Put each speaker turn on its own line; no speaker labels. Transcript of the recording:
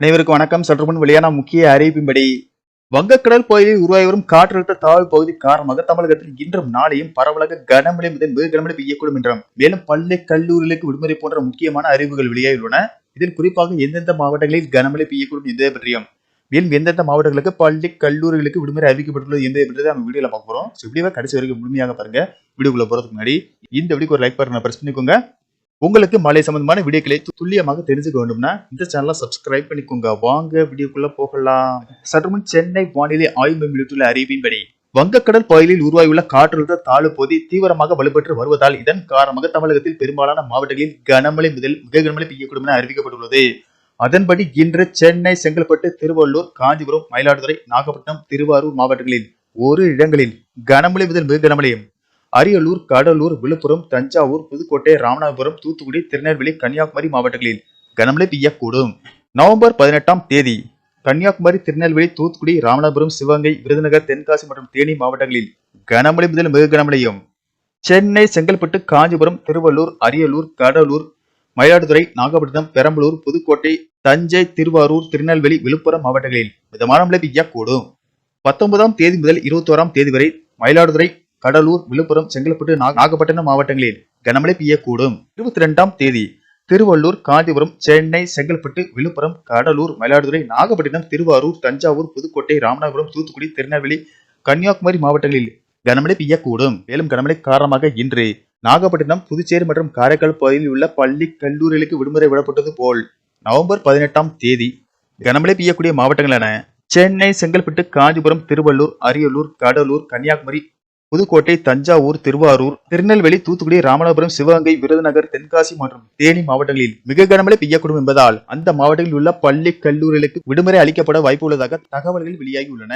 அனைவருக்கும் வணக்கம். சற்று முன் வெளியான முக்கிய அறிவிப்பின்படி வங்கக்கடல் பகுதியில் உருவாகி வரும் காற்றழுத்த தாழ்வு பகுதி காரணமாக தமிழகத்தில் இன்றும் நாளையும் பரவலாக கனமழை முதல் மிக கனமழை பெய்யக்கூடும் என்றும் மேலும் பள்ளி கல்லூரிகளுக்கு விடுமுறை போன்ற முக்கியமான அறிவுகள் வெளியாகியுள்ளன. இதில் குறிப்பாக எந்தெந்த மாவட்டங்களில் கனமழை பெய்யக்கூடும் என்பதை பற்றியும் மேலும் எந்தெந்த மாவட்டங்களுக்கு பள்ளி கல்லூரிகளுக்கு விடுமுறை அறிவிக்கப்பட்டுள்ளது என்பதை பற்றி நம்ம வீடியோல பார்க்க போறோம். ஸோ கடைசி வரைக்கும் முழுமையாக பாருங்க. வீடியோக்குள்ள போறதுக்கு முன்னாடி இந்த வீடியோக்கு ஒரு லைக் பாருங்க பிரஸ் பண்ணிக்கோங்க. உங்களுக்கு மழை சம்பந்தமான வீடியோக்களை துல்லியமாக தெரிஞ்சுக்க வேண்டும்னா இந்த சேனலை சப்ஸ்கிரைப் பண்ணிக்கோங்க. வாங்க வீடியோக்குள்ள போகலாம். சற்றுமுன் சென்னை வானிலை ஆய்வு மையம் வெளியிட்டுள்ள வங்கக்கடல் பகுதியில் உருவாகியுள்ள காற்றழுத்த தாழ்வு பகுதி தீவிரமாக வலுப்பெற்று வருவதால் இதன் காரணமாக தமிழகத்தில் பெரும்பாலான மாவட்டங்களில் கனமழை முதல் மிக கனமழை பெய்யக்கூடும் என அறிவிக்கப்பட்டுள்ளது. அதன்படி இன்று சென்னை செங்கல்பட்டு திருவள்ளூர் காஞ்சிபுரம் மயிலாடுதுறை நாகப்பட்டினம் திருவாரூர் மாவட்டங்களில் ஒரு இடங்களில் கனமழை முதல் மிக கனமழையும் அரியலூர் கடலூர் விழுப்புரம் தஞ்சாவூர் புதுக்கோட்டை ராமநாதபுரம் தூத்துக்குடி திருநெல்வேலி கன்னியாகுமரி மாவட்டங்களில் கனமழை பெய்யக்கூடும். நவம்பர் பதினெட்டாம் தேதி கன்னியாகுமரி திருநெல்வேலி தூத்துக்குடி ராமநாதபுரம் சிவகங்கை விருதுநகர் தென்காசி மற்றும் தேனி மாவட்டங்களில் கனமழை முதல் மிக கனமழையும். சென்னை செங்கல்பட்டு காஞ்சிபுரம் திருவள்ளூர் அரியலூர் கடலூர் மயிலாடுதுறை நாகப்பட்டினம் பெரம்பலூர் புதுக்கோட்டை தஞ்சை திருவாரூர் திருநெல்வேலி விழுப்புரம் மாவட்டங்களில் மிதமான மழை பெய்யக்கூடும். பத்தொன்பதாம் தேதி முதல் இருபத்தோராம் தேதி வரை மயிலாடுதுறை கடலூர் விழுப்புரம் செங்கல்பட்டு நாகப்பட்டினம் மாவட்டங்களில் கனமழை பெய்யக்கூடும். இருபத்தி ரெண்டாம் தேதி திருவள்ளூர் காஞ்சிபுரம் சென்னை செங்கல்பட்டு விழுப்புரம் கடலூர் மயிலாடுதுறை நாகப்பட்டினம் திருவாரூர் தஞ்சாவூர் புதுக்கோட்டை ராமநாதபுரம் தூத்துக்குடி திருநெல்வேலி கன்னியாகுமரி மாவட்டங்களில் கனமழை பெய்யக்கூடும். மேலும் கனமழை காரணமாக இன்று நாகப்பட்டினம் புதுச்சேரி மற்றும் காரைக்கால் பகுதியில் உள்ள பள்ளி கல்லூரிகளுக்கு விடுமுறை விடப்பட்டது போல் நவம்பர் பதினெட்டாம் தேதி கனமழை பெய்யக்கூடிய மாவட்டங்களான சென்னை செங்கல்பட்டு காஞ்சிபுரம் திருவள்ளூர் அரியலூர் கடலூர் கன்னியாகுமரி புதுக்கோட்டை தஞ்சாவூர் திருவாரூர் திருநெல்வேலி தூத்துக்குடி ராமநாதபுரம் சிவகங்கை விருதுநகர் தென்காசி மற்றும் தேனி மாவட்டங்களில் மிக கனமழை பெய்யக்கூடும் என்பதால் அந்த மாவட்டங்களில் உள்ள பள்ளி கல்லூரிகளுக்கு விடுமுறை அளிக்கப்பட வாய்ப்பு உள்ளதாக தகவல்கள் வெளியாகியுள்ளன.